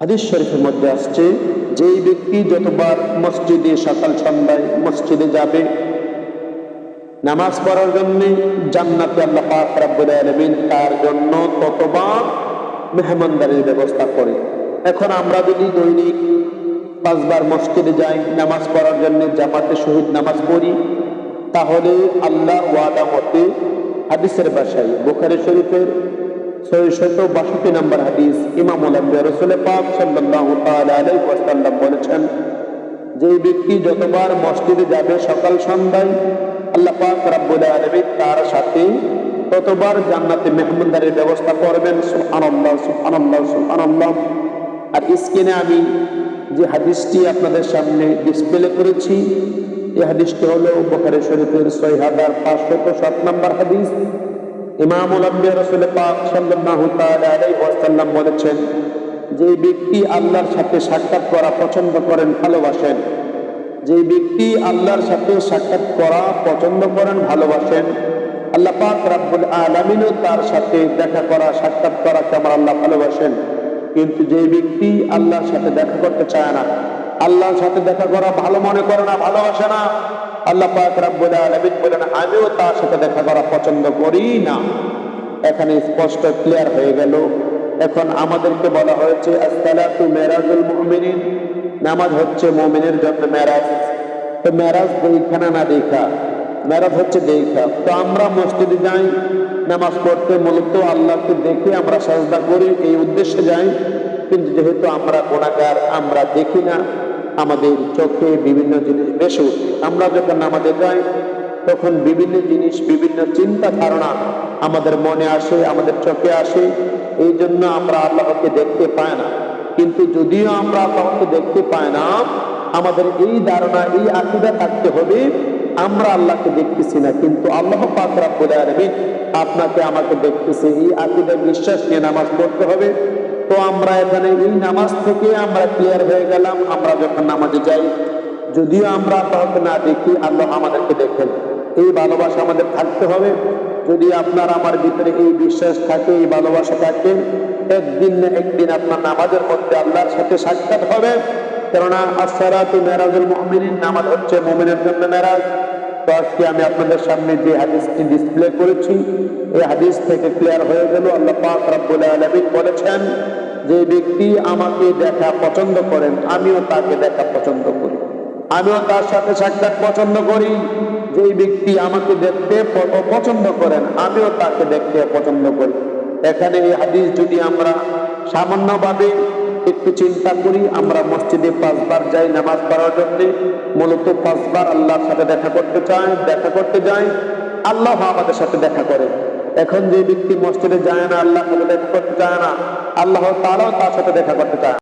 হাদিস শরীফের মধ্যে আসছে, যেই ব্যক্তি যতবার মসজিদে সকাল সন্ধ্যায় মসজিদে যাবে, নামাজ পড়ার জন্য জান্নাতে আল্লাহ পাক আলামিন তার জন্য ততবার মেহমানদারির ব্যবস্থা করে। এখন আমরা যদি দৈনিক পাঁচবার মসজিদে যাই, নামাজ পড়ার জন্য জামাতে শহীদ নামাজ পড়ি, তাহলে আল্লাহ ওয়াদা মতে হাদিসের বাসায়, বুখারি শরীফের ছয়শত বাষট্টি নম্বর হাদিস ইমাম রসুল পাক সাল্লাল্লাহু তাআলা আলাইহি ওয়াসাল্লাম বলেছেন, যে ব্যক্তি যতবার মসজিদে যাবে সকাল সন্ধ্যায়, আল্লাহ পাক রাব্বুল আলামিন তার সাথে ততবার জান্নাতে মেহমানদারির ব্যবস্থা করবেন। সুবহানাল্লাহ সুবহানাল্লাহ সুবহানাল্লাহ। আর স্ক্রিনে আমি যে হাদিসটি আপনাদের সামনে ডিসপ্লে করেছি, এই হাদিসটি হলো বুখারী শরীফের ছয় হাজার পাঁচশত সাত নম্বর হাদিস। ইমামুল আম্বিয়া রসুল পাক আলাইহি ওয়াসাল্লাম বলেছেন, যে ব্যক্তি আল্লাহর সাথে সাক্ষাৎ করা পছন্দ করেন, ভালোবাসেন। যে ব্যক্তি আল্লাহর সাথে সাক্ষাৎ করা পছন্দ করেন, ভালোবাসেন। আল্লাহ পাক রাব্বুল আলামিনও তার সাথে দেখা করা, সাক্ষাৎ করা কেমন আল্লাহ ভালোবাসেন। কিন্তু যে ব্যক্তি আল্লাহর সাথে দেখা করতে চায় না, আল্লাহর সাথে দেখা করা ভালো মনে করে না, ভালোবাসে না আল্লাহ পাক রাব্বুল আলামিন বলেন, আমিও তার সাথে দেখা করা পছন্দ করি না। এখানে স্পষ্ট ক্লিয়ার হয়ে গেল। এখন আমাদেরকে বলা হয়েছে, আসসালাতু মেরাজুল মুমিনিন। নামাজ হচ্ছে মুমিনের জন্য মেরাজ। তো মেরাজ দেখখানা না দেখা? মেরাজ হচ্ছে দেখা। তো আমরা মসজিদে যাই, নামাজ পড়তে মূলত আল্লাহকে দেখে আমরা সাজদা করি, এই উদ্দেশ্যে যাই। কিন্তু যেহেতু আমরা গুণাগার, আমরা দেখি না আমাদের চোখে বিভিন্ন জিনিস বেশি আমরা যখন নামাজে যাই, তখন বিভিন্ন জিনিস, বিভিন্ন চিন্তা ধারণা আমাদের মনে আসে, আমাদের চোখে আসে। এই জন্য আমরা আল্লাহকে দেখতে পাই না। কিন্তু যদিও আমরা আল্লাহকে দেখতে পাই না, আমাদের এই ধারণা, এই আকিদা থাকতে হবে, আমরা আল্লাহকে দেখতেছি না। কিন্তু আল্লাহ পাক রাব্বুল আলামিন আপনাকে আমাকে দেখতেছে। এই আকিদা বিশ্বাস নিয়ে নামাজ পড়তে হবে। তো আমরা এখানে এই নামাজ থেকে আমরা ক্লিয়ার হয়ে গেলাম, আমরা যখন নামাজে যাই, যদিও আমরা আল্লাহকে না দেখি, আল্লাহ আমাদেরকে দেখেন। এই ভালোবাসা আমাদের থাকতে হবে। যদি আপনার আমার ভিতরে এই বিশ্বাস থাকে, এই ভালোবাসা থাকে, একদিন না একদিন আপনার নামাজের মধ্যে আল্লাহর সাথে সাক্ষাৎ হবে। কেননা আসসালাতু মেরাজুল মুমিনিন, নামাজ হচ্ছে মুমিনের জন্য মেরাজ। তো আজকে আমি আপনাদের সামনে যে হাদিসটি ডিসপ্লে করেছি, এই হাদিস থেকে ক্লিয়ার হয়ে গেল, আল্লাহ পাক রাব্বুল আলামিন বলেছেন, যে ব্যক্তি আমাকে দেখা পছন্দ করেন, আমিও তাকে দেখা পছন্দ করি। আমিও তার সাথে সাক্ষাৎ পছন্দ করি। যে ব্যক্তি আমাকে দেখতে পছন্দ করেন, আমিও তাকে দেখতে পছন্দ করি। এখানে এই হাদিস যদি আমরা সামান্যভাবে একটু চিন্তা করি, আমরা মসজিদে পাঁচবার যাই, নামাজ পড়ার জন্য মূলত পাঁচবার আল্লাহর সাথে দেখা করতে চাই, দেখা করতে যাই, আল্লাহ আমাদের সাথে দেখা করে এখন যে ব্যক্তি মসজিদে যায় না আল্লাহ সাথে দেখা করতে চায় না, আল্লাহ তারাও তার সাথে দেখা করতে চায়।